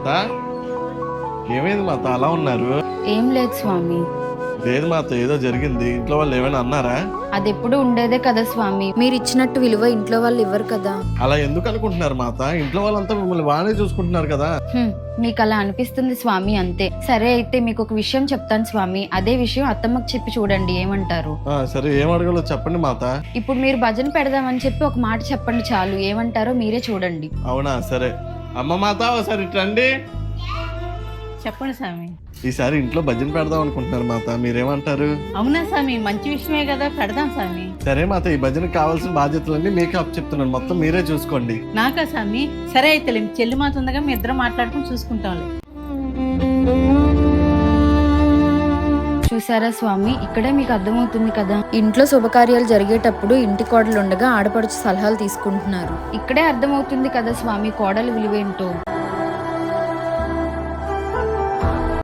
మాత ఏమైంది మాత అలా ఉన్నారు? ఏం లేదు స్వామి. లేదు మాత ఏదో జరిగింది. ఇంట్లో వాళ్ళు ఏమైనా అన్నారా? అది ఎప్పుడు ఉండేదే కదా స్వామి. మీరు ఇచ్చినట్టు విలువ ఇంట్లో వాళ్ళు ఇవ్వరు కదా. అలా ఎందుకు అనుకుంటున్నారు మాత? ఇంట్లో వాళ్ళంతా మిమ్మల్ని బాగానే చూసుకుంటున్నారు కదా. హ్మ్, మీకు అలా అనిపిస్తుంది స్వామి అంతే. సరే అయితే మీకు ఒక విషయం చెప్తాను స్వామి. అదే విషయం అత్తమ్మకు చెప్పి చూడండి ఏమంటారు? ఆ, సరే ఏం అడగాలో చెప్పండి మాత. ఇప్పుడు మీరు భజన పెడదామని చెప్పి ఒక మాట చెప్పండి చాలు. ఏమంటారో మీరే చూడండి. అవునా? సరే. అమ్మ మాత ఒకసారి ఇటు రండి చెప్పండి స్వామి ఈసారి ఇంట్లో భజన పెడదాం అనుకుంటున్నారు మాత మీరేమంటారు? అవునా స్వామి మంచి విషయమే కదా పెడదాం స్వామి సరే మాత ఈ భజనకు కావాల్సిన బాధ్యతలన్నీ మీకే అప్ చెప్తున్నాను మొత్తం మీరే చూసుకోండి. నాకా స్వామి సరే అయితే చెల్లి మాత ఉందగా మీ ఇద్దరం మాట్లాడుకుని చూసుకుంటాంలే. చూసారా స్వామి? ఇక్కడే మీకు అర్థమవుతుంది కదా. ఇంట్లో శుభకార్యాలు జరిగేటప్పుడు ఇంటి కోడలు ఉండగా ఆడపడుచు సలహాలు తీసుకుంటున్నారు. ఇక్కడే అర్థమవుతుంది కదా స్వామి కోడలు విలువేంటో.